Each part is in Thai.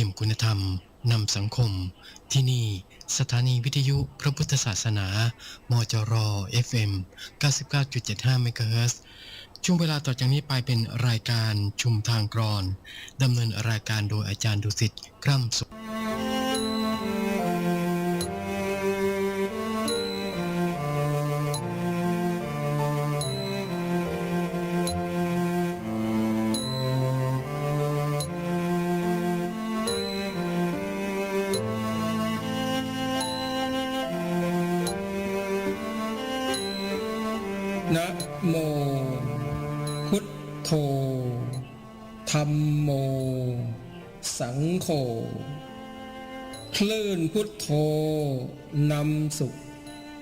ทีมคุณธรรมนำสังคม ที่นี่สถานีวิทยุพระพุทธศาสนา มจร FM 99.75 MHz ช่วงเวลาต่อจากนี้ไปเป็นรายการชุมทางกรอนดำเนินรายการโดยอาจารย์ดุสิตกล้ำสุ คลื่นพุทโธนำสุข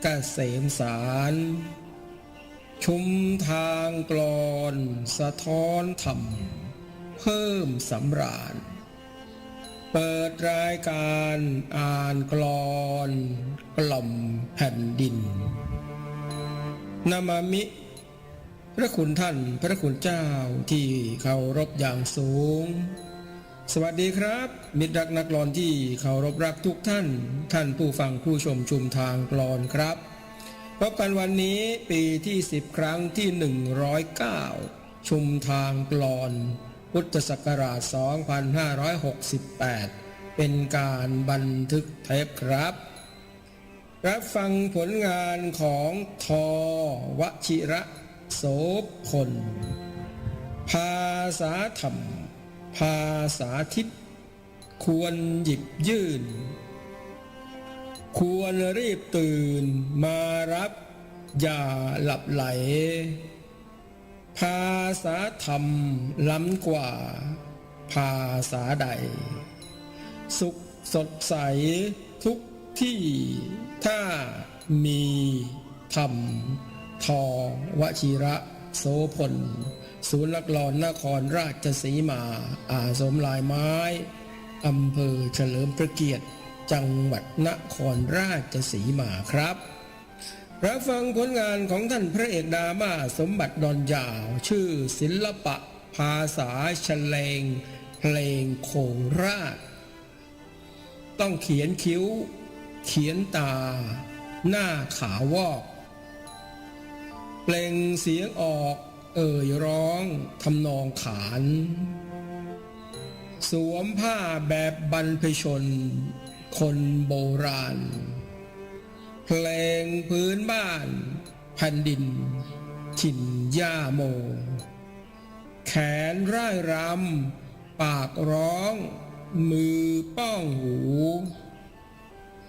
เกษมสาร ชุมทางกลอนสะท้อนธรรม เพิ่มสำราญ เปิดรายการอ่านกลอนกล่อมแผ่นดินนามามิ พระคุณท่านพระคุณเจ้าที่เคารพอย่างสูง สวัสดีครับ มิตรรักนักกลอนที่เคารพรักทุกท่าน ท่านผู้ฟังผู้ชมชุมทางกลอนครับพบกันวันนี้ปีที่ 10 ครั้งที่ 109 ชุมทางกลอน พุทธศักราช 2568 เป็นการบันทึกเทปครับ รับฟังผลงานของทอวชิระโสพลภาษาธรรม ภาษาทิพย์ควรหยิบยื่น ควรรีบตื่นมารับ อย่าหลับไหล ภาษาธรรมล้ำกว่า ภาษาใด สุขสดใสทุกที่ถ้ามีธรรมทอวชิระโสพล ศูนย์ลักลอนนครราชสีมาอาสมลายไม้อำเภอเฉลิมพระเกียรติ จังหวัดนครราชสีมาครับรับฟังผลงานของท่านพระเอกดามาสมบัติดอนยาว ชื่อศิลปะ ภาษาชะเลงเพลงโคงราช ต้องเขียนคิ้ว เขียนตา หน้าขาวอก เปล่งเสียงออก เอ่ยร้องทำนองขาน สวมผ้าแบบบรรพชน คนโบราณ เพลงพื้นบ้านแผ่นดิน ถิ่นย่าโม แขนร่ายรำ ปากร้อง มือป้องหู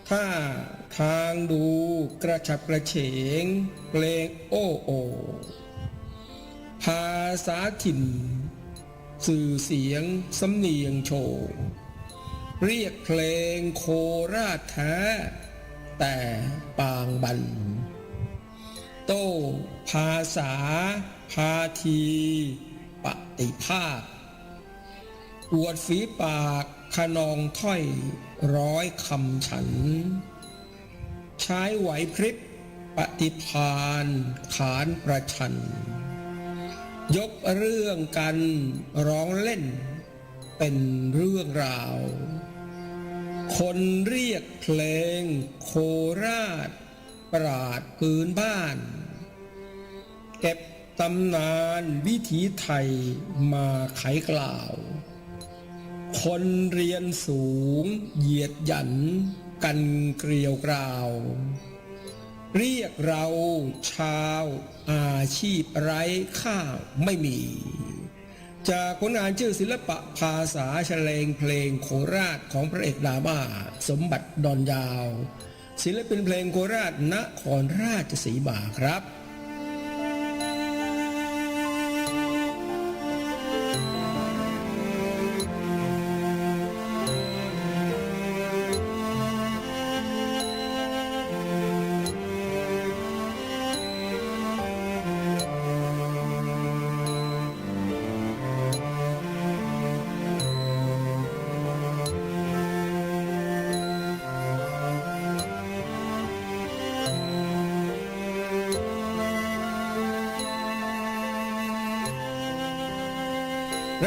ท่าทางดูกระฉับกระเฉงเพลงโอ้โอ ภาษาถิ่น สื่อเสียงสำเนียงโชว์เรียกเพลงโคราชแท้ แต่ปางบัน โต้ภาษา พาที ปฏิภาคอวดฝีปากขนองถ้อยร้อยคำฉัน ใช้ไหวพริบปฏิพานขานประชัน ยกเรื่องกันร้องเล่น เป็นเรื่องราว คนเรียกเพลงโคราช ปราดพื้นบ้าน เก็บตำนานวิถีไทยมาไขกล่าว คนเรียนสูงเหยียดหยันกันเกลียวกราว เรียกเราชาวอาชีพไร้ข้าไม่มี จากผลงานชื่อศิลปะภาษาเฉลงเพลงโคราชของพระเอกดามาสมบัติดอนยาว ศิลปินเพลงโคราชนครราชสีมาครับ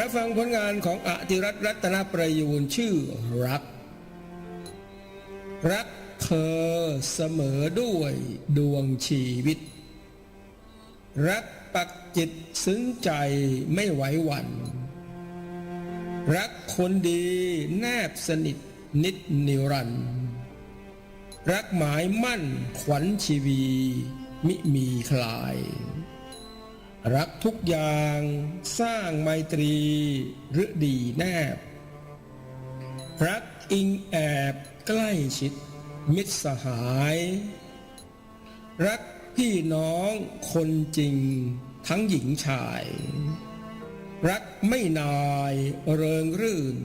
รับฟังผลงานของอติรัตรัตนประยูนชื่อรัก รักเธอเสมอด้วยดวงชีวิต รักปักจิตซึ้งใจไม่ไหวหวั่นรักคนดีแนบสนิทนิดนิรันร์รักหมายมั่นขวัญชีวี มิมีคลาย รักทุกอย่างสร้างไมตรีหรือดีแนบ รักอิงแอบใกล้ชิด มิตรสหาย รักพี่น้องคนจริงทั้งหญิงชาย รักไม่นายเริงรื่น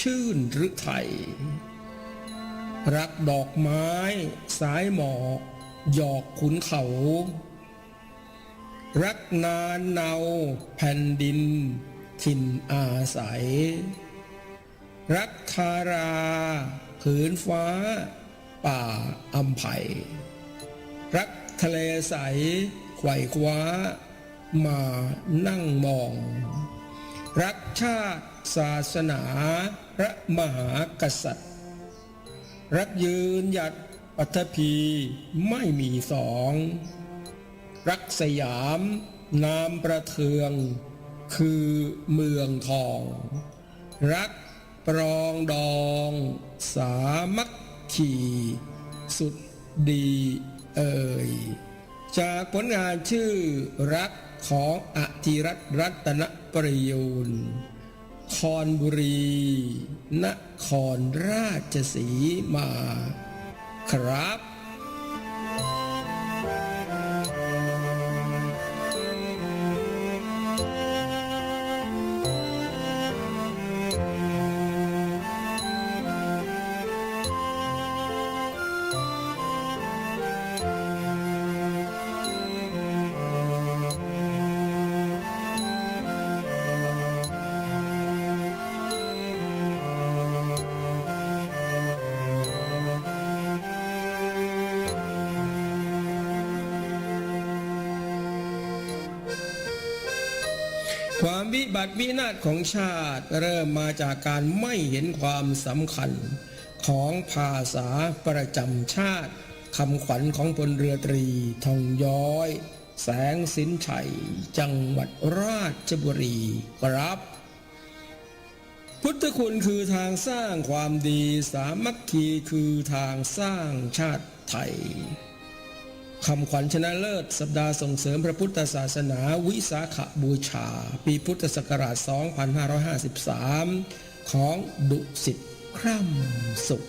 ชื่นหรือไทย รักดอกไม้ สายหมอกหยอกขุนเขา รักนานเนาแผ่นดินถิ่นอาศัย รักทาราผืนฟ้า ป่าอัมไผ่รักทะเลใสไขว่คว้า มานั่งมอง รักชาติศาสนา พระมหากษัตริย์ รักยืนหยัดปัทภีไม่มีสอง รักสยามนามประเทือง คือเมืองทอง รักปรองดอง สามัคคีสุดดีเอ่ยจากผลงานชื่อรักของอธิรัตน์รัตนประยูนคอนบุรี นครราชสีมา ครับามวิบัติวินาศของชาติเริ่มมาจากการไม่เห็นความสำคัญของภาษาประจำชาติคำขวัญของพลเรือตรีทองย้อย แสงสินชัย จังหวัดราชบุรีครับ พุทธคุณคือทางสร้างความดีสามัคคีคือทางสร้างชาติไทย คำขวัญชนะเลิศ สัปดาห์ส่งเสริมพระพุทธศาสนาวิสาขบูชา ปีพุทธศักราช 2553 ของดุสิตคร่ำสุข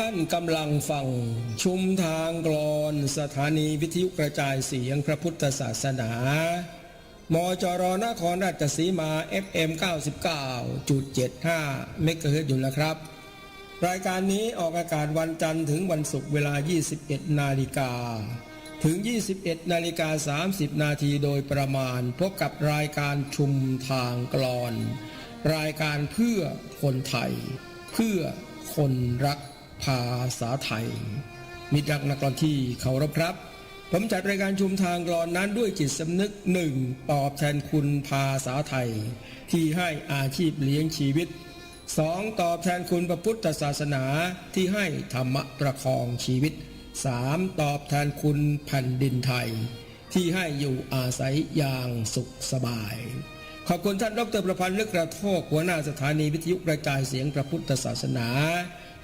ท่านกำลังฟัง ชุมทางกรอนสถานีวิทยุกระจายเสียงพระพุทธศาสนามจรนครราชสีมา FM 99.75เมกะเฮิรตซ์อยู่แล้วครับ รายการนี้ออกอากาศวันจันทร์ถึงวันศุกร์เวลา 21 นาฬิกา ถึง 21 นาฬิกา 30 นาทีโดยประมาณ พบกับรายการชุมทางกรอน รายการเพื่อคนไทย เพื่อคนรัก ภาษาไทย มิตรรักนักกรอนที่เคารพครับ ผมจัดรายการชุมทางกรอนนั้นด้วยจิตสำนึกหนึ่งตอบแทนคุณภาษาไทย ที่ให้อาชีพเลี้ยงชีวิตสองตอบแทนคุณพระพุทธศาสนาที่ให้ธรรมะประคองชีวิตสามตอบแทนคุณแผ่นดินไทย ที่ให้อยู่อาศัยอย่างสุขสบาย ขอบคุณท่านดรประพันธ์ลึกกระโทกหัวหน้าสถานีวิทยุกระจายเสียงพระพุทธศาสนา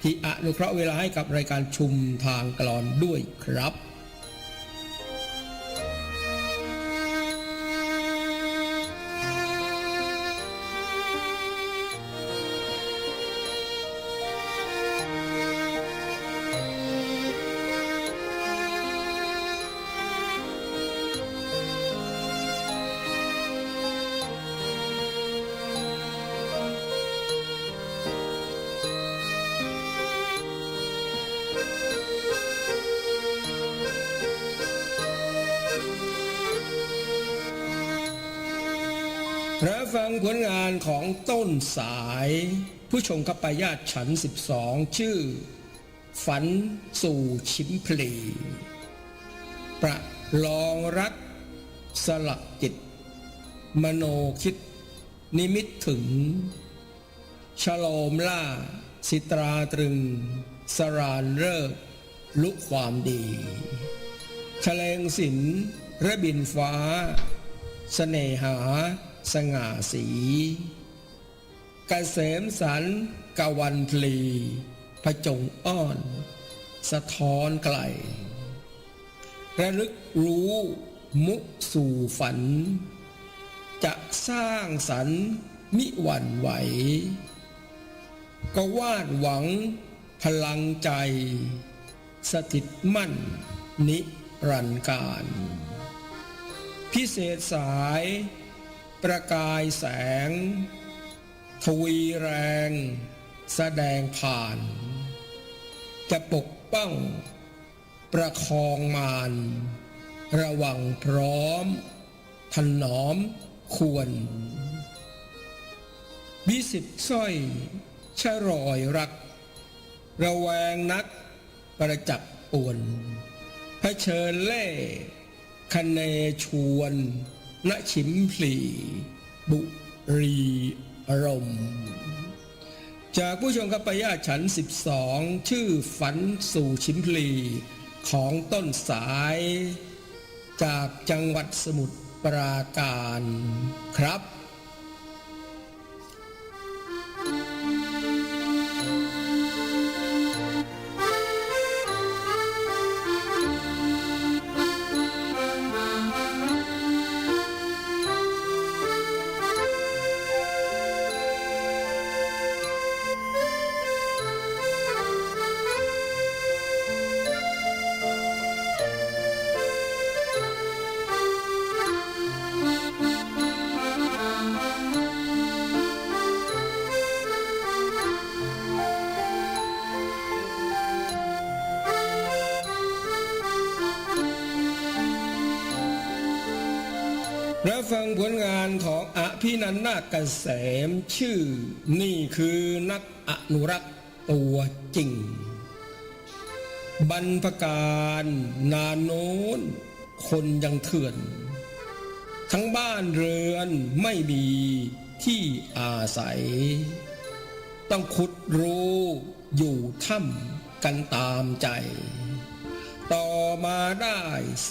ที่อนุเคราะห์เวลาให้กับรายการชุมทางกลอนด้วยครับ รับฟังผลงานของต้นสาย ผู้ชมกับปายาตฉัน 12 ชื่อ ฝันสู่ชิมพลีประลองรัก สลักจิต มโนคิด นิมิตถึงฉโลมล่า สิตราตรึง สรานเริกลุกความดีแฉลงศิลระบินฟ้าเสน่หา สง่าสีกเกษมสันกวันพลีพจงอ้อน สะท้อนไกล ระลึกรู้มุสู่ฝัน จะสร้างสรรมิหวั่นไหว ก็วาดหวังพลังใจ สถิตมั่น นิรันดร์การ พิเศษสาย ประกายแสง ทวีแรง แสดงผ่าน จะปกป้อง ประคองมาน ระวังพร้อม ถนอมควร วิสิตสร้อยชรอยรัก ระแวงนัก ประจักษ์ป่วนเผชิญเล่คะเนชวน ณชิมพลีบุรีรมย์จากผู้ชมกับปยาฉัน 12 ชื่อฝันสู่ชิมพลีของต้นสาย จากจังหวัดสมุทรปราการครับ รับฟังผลงานของอภินันนาเกษมชื่อ นี่คือนักอนุรักษ์ตัวจริง บรรพการนานโน้น คนยังเถื่อน ทั้งบ้านเรือนไม่มีที่อาศัย ต้องขุดรูอยู่ถ้ำกันตามใจ ต่อมาได้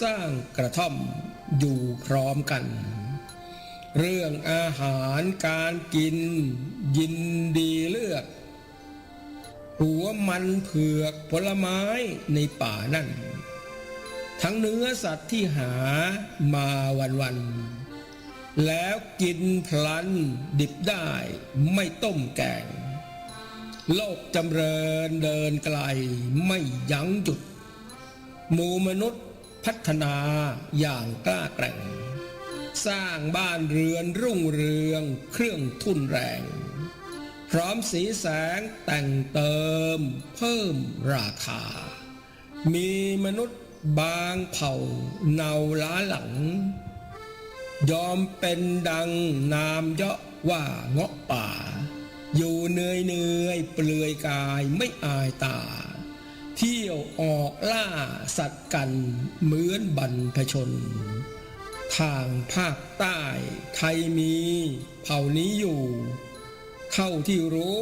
สร้างกระท่อมอยู่พร้อมกัน เรื่องอาหารการกิน ยินดีเลือก หัวมันเผือกผลไม้ในป่านั่น ทั้งเนื้อสัตว์ที่หามาวันวัน แล้วกินพลันดิบได้ไม่ต้มแกง โลกจำเริญเดินไกลไม่ยั้งจุด หมู่มนุษย์พัฒนาอย่างกล้าแกร่ง สร้างบ้านเรือนรุ่งเรืองเครื่องทุ่นแรง พร้อมสีแสงแต่งเติมเพิ่มราคา มีมนุษย์บางเผ่าเนาล้าหลัง ยอมเป็นดังนามเยาะว่าเงาะป่า อยู่เหนื่อยเหนื่อยเปลือยกายไม่อายตา เที่ยวออกล่าสัตว์กันเหมือนบรรพชน ทางภาคใต้ไทยมีเผ่านี้อยู่ เท่าที่รู้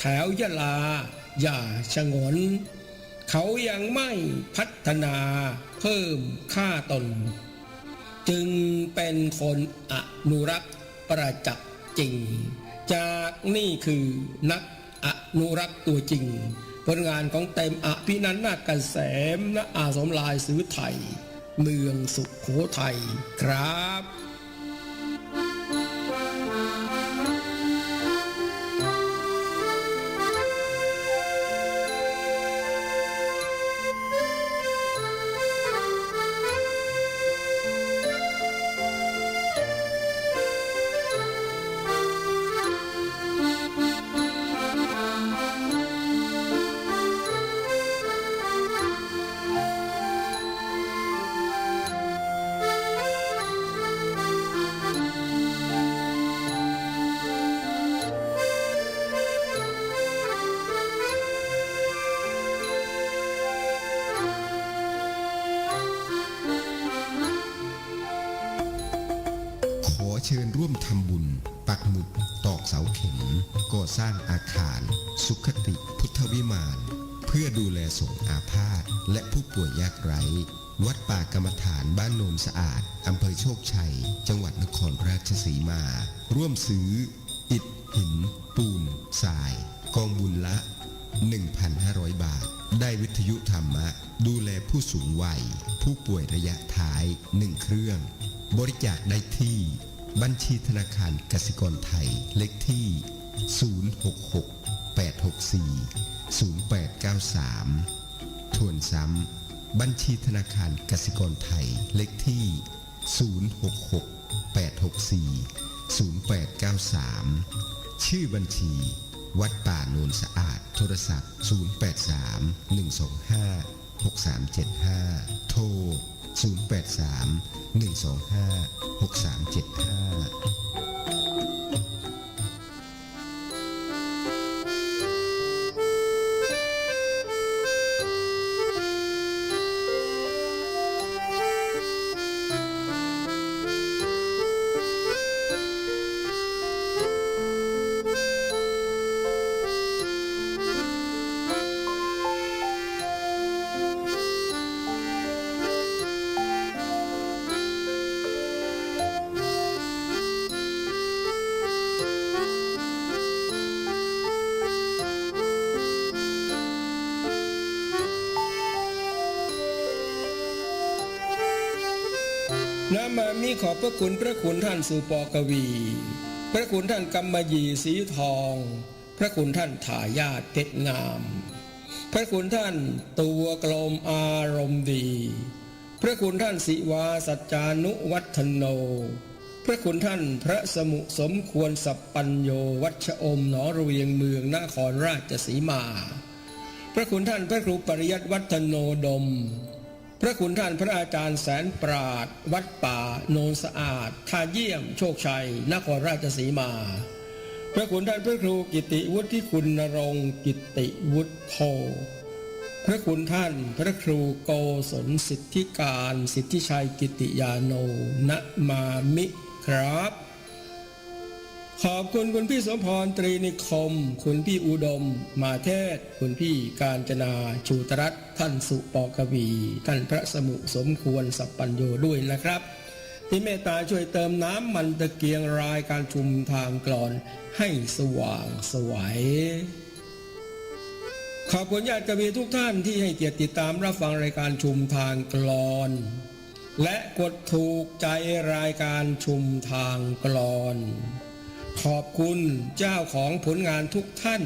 แถวยะลา อย่าชะงน เขายังไม่พัฒนาเพิ่มค่าตน จึงเป็นคนอนุรักษ์ประจักษ์จริง จากนี่คือนักอนุรักษ์ตัวจริง ผลงานของเต็มอภินันนาเกษมณอาสมลายซื้อไทย เมืองสุขโขทัยครับ เสาเข็มก่อสร้างอาคาร สุขติพุทธวิมาน เพื่อดูแลสงอาพาธและผู้ป่วยยากไร้ วัดป่ากรรมฐานบ้านโนนสะอาดอำเภอโชคชัย จังหวัดนครราชสีมา ร่วมซื้อ อิฐ หิน ปูนทราย กองบุญละ 1,500 บาท ได้วิทยุธรรมะ ดูแลผู้สูงวัย ผู้ป่วยระยะท้าย 1 เครื่อง บริจาคได้ที่ บัญชีธนาคารกสิกรไทย เลขที่ 066 864 0893 ทวนซ้ำ บัญชีธนาคารกสิกรไทย เลขที่ 066 864 0893 ชื่อบัญชี วัดป่าโนนสะอาด โทรศัพท์ 083 125 6375 โทร 083 125 6375 พระคุณพระคุณท่านสุปอกวี พระคุณท่านกำมะหยี่สีทอง พระคุณท่านถายาทเพชรงาม พระคุณท่านตัวกลมอารมณ์ดี พระคุณท่านสิวาสัจจานุวัฒโน พระคุณท่านพระสมุสมควรสัปปัญโยวัชอมหนอระเวียงเมืองนครราชสีมา พระคุณท่านพระครูปริยัติวัฒโนดม พระคุณท่านพระอาจารย์แสนปราด วัดป่า โนนสะอาดท่าเยี่ยม โชคชัย นครราชสีมา พระคุณท่านพระครูกิติวุฒิคุณนรงกิติวุฒโทพระคุณท่านพระครูโกศลสิทธิการ สิทธิชัยกิติยาโนณมามิครับ ขอบคุณคุณพี่สมพรตรีนิคม คุณพี่อุดม มาเทศ คุณพี่การจนาชูตรัตท่านสุปอกวี ท่านพระสมุสมควรสัปปัญโยด้วยนะครับ ที่เมตตาช่วยเติมน้ำมันตะเกียงรายการชุมทางกลอนให้สว่างสวัยขอบคุณญาติกวีทุกท่านที่ให้เกียรติติดตามรับฟังรายการชุมทางกลอน และกดถูกใจรายการชุมทางกลอน ขอบคุณเจ้าของผลงานทุกท่าน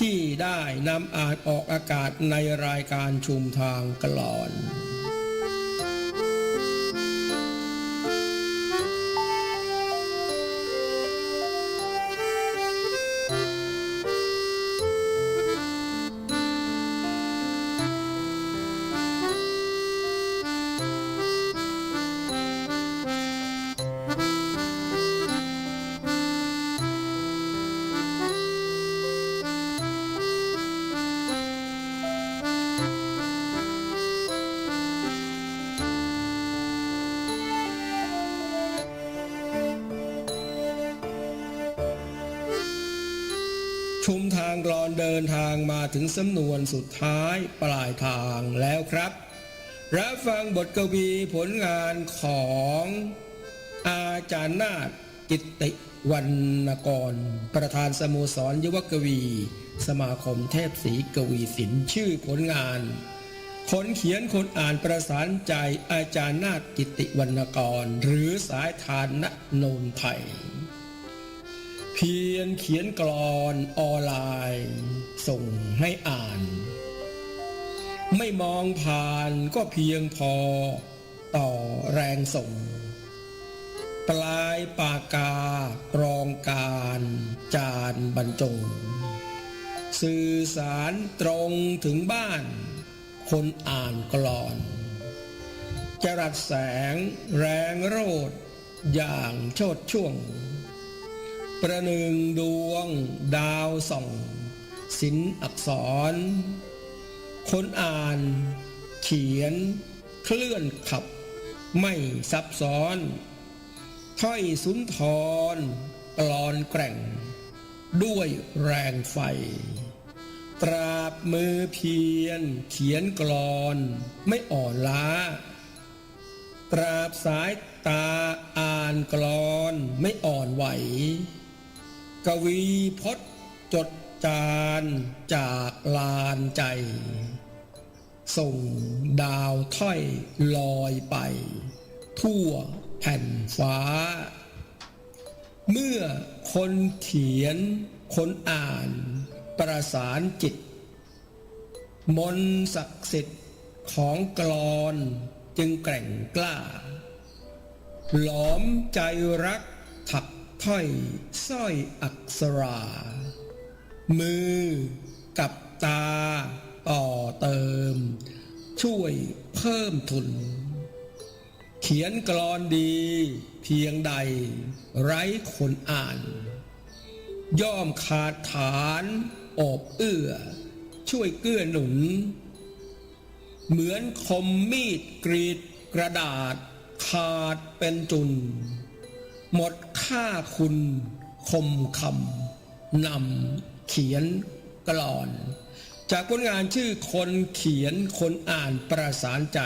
ที่ได้นำอ่านออกอากาศในรายการชุมทางกลอน ทางกลอนเดินทางมาถึงสำนวนสุดท้ายปลายทางแล้วครับ รับฟังบทกวีผลงานของอาจารย์นาฏกิตติวรรณกร ประธานสโมสรยุวกวี สมาคมเทพศรีกวีสินชื่อผลงานคนเขียนคนอ่านประสานใจอาจารย์นาฏกิตติวรรณกร หรือสายทานณโนนไทย เพียนเขียนกรอนออนไลน์ ส่งให้อ่าน ไม่มองผ่านก็เพียงพอต่อแรงส่ง ปลายปากกากรองการจานบรรจง สื่อสารตรงถึงบ้าน คนอ่านกลอน จรัสแสงแรงโรดอย่างโชดช่วง ประหนึ่งดวง ดาวส่องสินอักษร คนอ่าน เขียน เคลื่อนขับ ไม่ซับซ้อนถ้อยสุนทรกลอนแกร่ง ด้วยแรงไฟ ตราบมือเพียน เขียนกลอนไม่อ่อนล้า ตราบสายตาอ่านกลอนไม่อ่อนไหว กวีพจน์จดจานจากลานใจ ส่งดาวถ้อยลอยไป ทั่วแผ่นฟ้า เมื่อคนเขียนคนอ่านประสานจิต มนศักดิ์สิทธิ์ของกลอนจึงแกร่งกล้า หลอมใจรักถัก ถ้อยสร้อยอักษรา มือกับตาต่อเติม ช่วยเพิ่มทุน เขียนกลอนดีเพียงใดไร้คนอ่าน ย่อมขาดฐานอบเอื้อ ช่วยเกื้อหนุน เหมือนคมมีดกรีดกระดาษขาดเป็นจุน หมดค่าคุณคมคำนำเขียนกลอน จากผลงานชื่อคนเขียนคนอ่านประสานใจ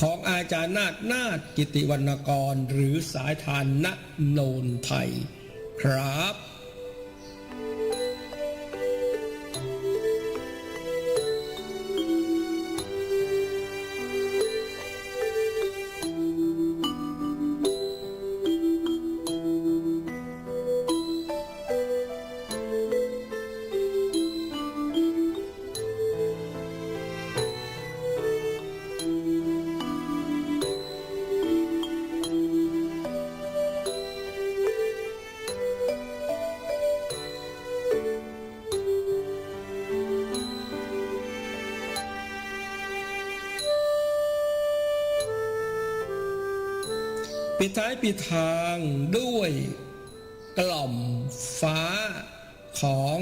ของอาจารย์นาฏนาฏกิติวรรณกรหรือสายทานณโนนไทย ครับ ปิดท้ายปิดทางด้วยกล่อมฟ้าของ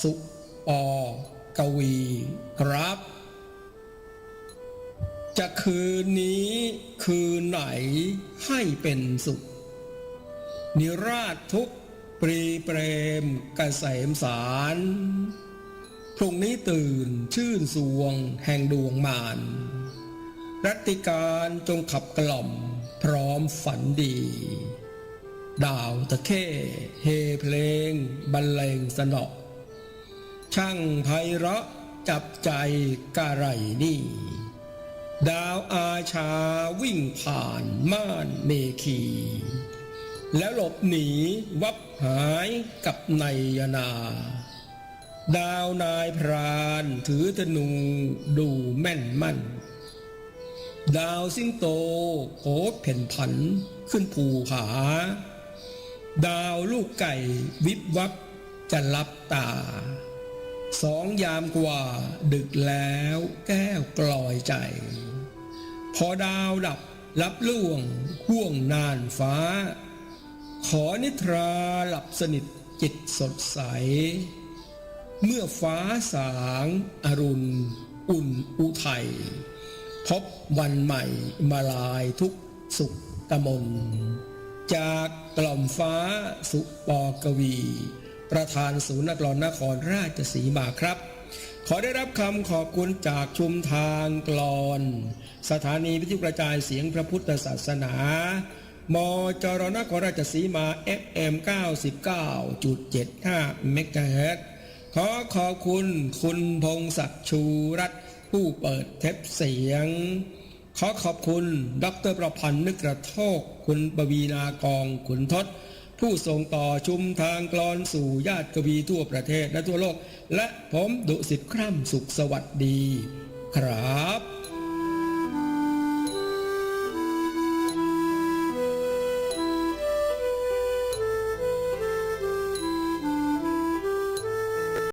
สุปอกวีครับ จะคืนนี้คืนไหนให้เป็นสุข นิราชทุกปรีเปรมกเกษมสารพรุ่งนี้ตื่นชื่นสวงแห่งดวงมานรัตติการจงขับกล่อม พร้อมฝันดี ดาวตะเข้ เฮเพลง บรรเลงสนอช่างไพเราะจับใจกะไรนี่ ดาวอาชาวิ่งผ่านม่านเมขีแล้วหลบหนีวับหายกับไนยนา ดาวนายพรานถือธนูดูแม่นมั่น ดาวสิงโตโผเพ่นผันขึ้นภูผา ดาวลูกไก่วิบวับจะลับตา สองยามกว่าดึกแล้วแก้วกลอยใจ พอดาวดับรับล่วงห่วงนานฟ้า ขอนิทราหลับสนิทจิตสดใส เมื่อฟ้าสางอรุณ อุ่นอุทัย พบวันใหม่มาลายทุกสุขกมลจากกล่อมฟ้าสุปอกวี ประธานศูนย์นักกลอนนครราชสีมาครับ ขอได้รับคำขอบคุณจากชุมทางกลอน สถานีวิทยุกระจายเสียงพระพุทธศาสนามจรนครราชสีมา FM 99.75 เมกะเฮิรตขอขอบคุณคุณพงศักดิ์ชูรัตน์ ผู้เปิดเทปเสียง ขอขอบคุณ ดรประพันธ์นึกกระโทก คุณปวีนากองขุนทศ ผู้ส่งต่อชุมทางกลอนสู่ญาติกวีทั่วประเทศและทั่วโลก และผมดุสิตคร่ำสุขสวัสดี ครับ